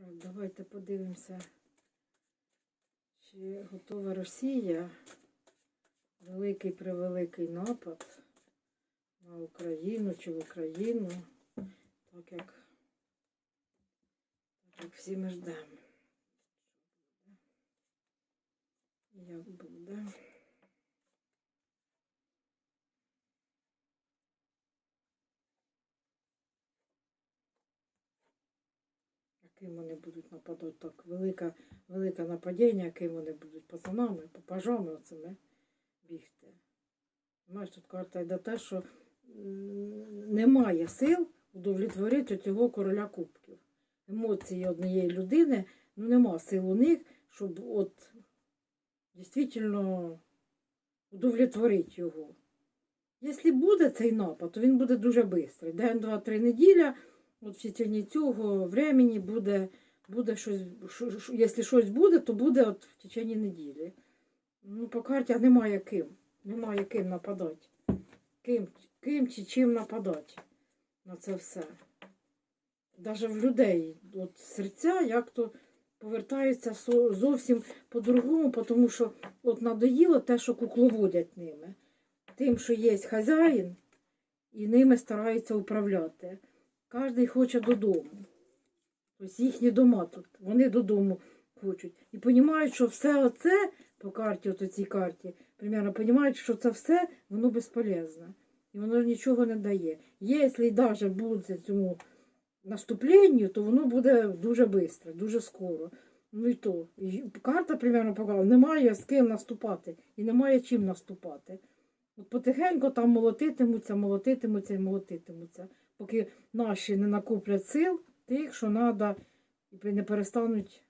Давайте подивимося, чи готова Росія. Великий превеликий напад на Україну чи в Україну, так як, так як всі ми ждемо. Як буде? Яким вони будуть нападати? Так, велика, велике нападіння, яким вони будуть пацанами, попажами оцими бігти. Знаєш, тут карта йде те, що немає сил удовлетворити цього короля кубків. Емоції однієї людини, ну нема сил у них, щоб от дійсно удовлетворити його. Якщо буде цей напад, то він буде дуже швидкий. День, два, три неділя, от в течение цього времени буде, буде щось, що- що- якщо щось буде, то буде от в течение неділі. Ну, по карті немає ким. Немає ким нападати. Ким, ким чи чим нападати на це все. Навіть в людей от серця як то повертаються зовсім по-другому, тому що от надоїло те, що кукловодять ними. Тим, що є хазяїн, і ними стараються управляти. Кожен хоче додому. Тобто їхні дома тут, вони додому хочуть. І розуміють, що все оце по карті, от цій карті, примерно розуміють, що це все воно безполезне. І воно нічого не дає. Якщо навіть буде цьому наступленню, то воно буде дуже швидко, дуже скоро. Ну і то. І карта, примерно, показала, немає з ким наступати і немає чим наступати. От потихеньку там молотитимуться, молотитимуться і молотитимуться, поки наші не накуплять сил тих, що треба, і не перестануть